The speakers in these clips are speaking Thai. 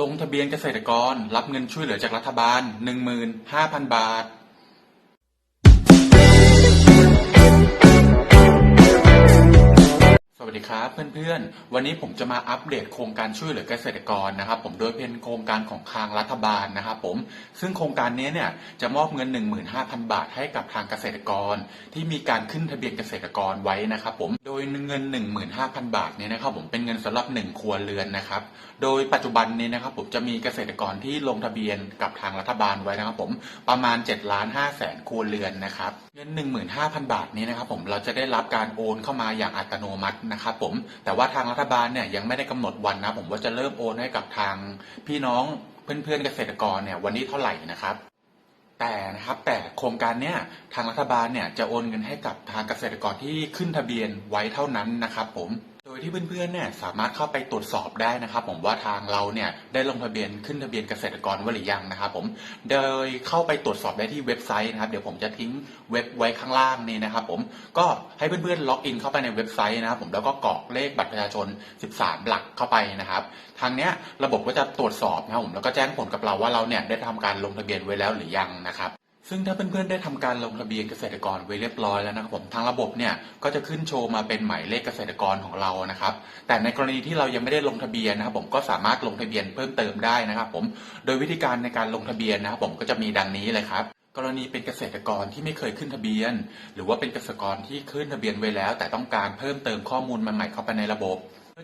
ลงทะเบียนเกษตรกรรับเงินช่วยเหลือจากรัฐบาล 15,000 บาท ครับเพื่อนๆ วันนี้ผมจะมาอัปเดตโครงการช่วยเหลือเกษตรกรนะครับ ผมโดยเป็นโครงการของทางรัฐบาลนะครับผมซึ่งโครงการนี้เนี่ยจะมอบเงิน 15,000 บาทให้กับทางเกษตรกร ที่มีการขึ้นทะเบียนเกษตรกรไว้นะครับผมโดยเงิน 15,000 บาทเนี่ยนะครับผมเป็นเงินสำหรับ 1 ครัวเรือนนะครับ โดยปัจจุบันนี้นะครับผมจะมีเกษตรกรที่ลงทะเบียนกับทางรัฐบาลไว้นะครับผมประมาณ7ล้าน5แสนครัวเรือนนะครับเงิน 15,000 บาทนี้นะครับผมเราจะได้รับการโอนเข้ามาอย่างอัตโนมัตินะครับผมแต่ว่าทางรัฐบาลเนี่ยยังไม่ได้กำหนดวันนะผมว่าจะเริ่มโอนให้กับทางพี่น้องเพื่อนๆเกษตรกรเนี่ยวันนี้เท่าไหร่นะครับแต่นะครับแต่โครงการเนี้ยทางรัฐบาลเนี่ยจะโอนเงินให้กับทางเกษตรกรที่ขึ้นทะเบียนไว้เท่านั้นนะครับผม ยที่เพื่อนๆเนี่ยสามารถเข้าไปตรวจสอบได้นะครับ ผมว่าทางเราเนี่ยได้ลงทะเบียนขึ้นทะเบียนเกษตรกรไว้หรือยังนะครับ ผมโดยเข้าไปตรวจสอบได้ที่เว็บไซต์นะครับ เดี๋ยวผมจะทิ้งเว็บไว้ข้างล่างนี้นะครับ ผมก็ให้เพื่อนๆล็อกอินเข้าไปในเว็บไซต์นะครับ ผมแล้วก็กรอกเลขบัตรประชาชน 13 หลักเข้าไปนะครับ ทางเนี้ยระบบก็จะตรวจสอบนะครับผมแล้วก็แจ้งผลกับเราว่าเราเนี่ยได้ทำการลงทะเบียนไว้แล้วหรือยังนะครับ ซึ่งถ้าเพื่อนๆได้ทำการลงทะเบียนเกษตรกรไว้เรียบร้อยแล้วนะครับผมทางระบบเนี่ยก็จะขึ้นโชว์มาเป็นหมายเลขเกษตรกรของเรานะครับ แต่ในกรณีที่เรายังไม่ได้ลงทะเบียนนะครับผมก็สามารถลงทะเบียนเพิ่มเติมได้นะครับผมโดยวิธีการในการลงทะเบียนนะครับผมก็จะมีดังนี้เลยครับกรณีเป็นเกษตรกรที่ไม่เคยขึ้นทะเบียน หรือว่าเป็นเกษตรกรที่ขึ้นทะเบียนไว้แล้ว แต่ต้องการเพิ่มเติมข้อมูลใหม่ๆเข้าไปในระบบ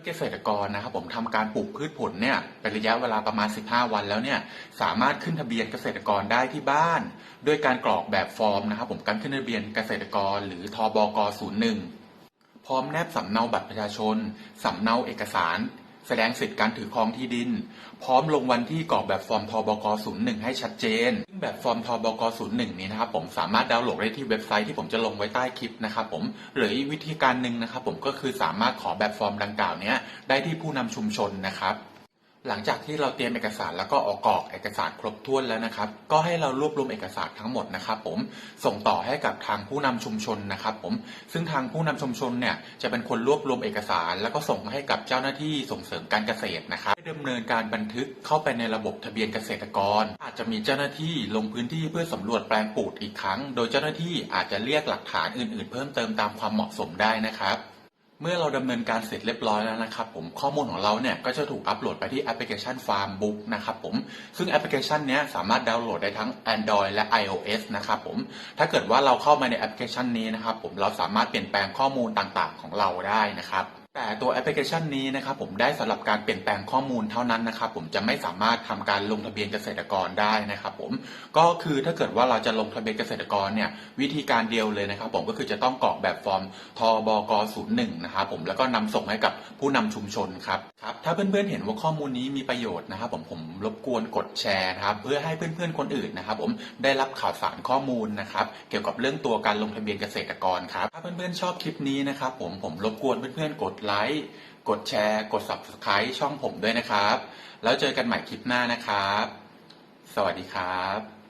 เกษตรกรนะครับผมทำการปลูกพืชผลเนี่ยเป็นระยะเวลาประมาณ 15 วันแล้วเนี่ยสามารถขึ้นทะเบียนเกษตรกรได้ที่บ้าน ด้วยการกรอกแบบฟอร์มนะครับผมการขึ้นทะเบียนเกษตรกรหรือทบก 01 พร้อมแนบสำเนาบัตรประชาชนสำเนาเอกสาร แสดงสิทธิการถือครองที่ดิน พร้อมลงวันที่กรอกแบบฟอร์มทบก 01 ให้ชัดเจน ซึ่งแบบฟอร์มทบก 01 นี้นะครับผมสามารถดาวน์โหลดได้ที่เว็บไซต์ที่ผมจะลงไว้ใต้คลิปนะครับผมหรืออีกวิธีการหนึ่งนะครับผมก็คือสามารถขอแบบฟอร์มดังกล่าวเนี้ยได้ที่ผู้นำชุมชนนะครับ หลังจากที่เราเตรียมเอกสารแล้วก็ออกกรอกเอกสารครบถ้วนแล้วนะครับ ก็ให้เรารวบรวมเอกสารทั้งหมดนะครับ ผมส่งต่อให้กับทางผู้นำชุมชนนะครับ ผมซึ่งทางผู้นำชุมชนเนี่ยจะเป็นคนรวบรวมเอกสาร แล้วก็ส่งให้กับเจ้าหน้าที่ส่งเสริมการเกษตรนะครับดำเนินการบันทึกเข้าไปในระบบทะเบียนเกษตรกร อาจจะมีเจ้าหน้าที่ลงพื้นที่เพื่อสำรวจแปลงปลูกอีกครั้ง โดยเจ้าหน้าที่อาจจะเรียกหลักฐานอื่น ๆ เพิ่มเติมตามความเหมาะสมได้นะครับ เมื่อเราดำเนินการเสร็จเรียบร้อยแล้วนะครับผมข้อมูลของเราเนี่ยก็จะถูกอัปโหลดไปที่แอปพลิเคชัน Farmbook นะครับผมซึ่งแอปพลิเคชันนี้สามารถดาวน์โหลดได้ทั้ง Android และ iOS นะครับผมถ้าเกิดว่าเราเข้ามาในแอปพลิเคชันนี้นะครับผมเราสามารถเปลี่ยนแปลงข้อมูลต่างๆ ของเราได้นะครับ แต่ตัวแอปพลิเคชันนี้นะครับผมได้สำหรับการเปลี่ยนแปลงข้อมูลเท่านั้นนะครับผมจะไม่สามารถทำการลงทะเบียนเกษตรกรได้นะครับผมก็คือถ้าเกิดว่าเราจะลงทะเบียนเกษตรกรเนี่ยวิธีการเดียวเลยนะครับผมก็คือจะต้องกรอกแบบฟอร์มทบก01นะครับผมแล้วก็นำส่งให้กับผู้นำชุมชนครับครับถ้าเพื่อนๆเห็นว่าข้อมูลนี้มีประโยชน์นะครับผมผมรบกวนกดแชร์นะครับเพื่อให้เพื่อนๆคนอื่นนะครับผมได้รับข่าวสารข้อมูลนะครับเกี่ยวกับเรื่องตัวการลงทะเบียนเกษตรกรครับถ้าเพื่อนๆชอบคลิปนี้นะครับผมผมรบกวนเพื่อนๆกดไลค์ กดแชร์ กด subscribe ช่องผมด้วยนะครับ แล้วเจอกันใหม่คลิปหน้านะครับ สวัสดีครับ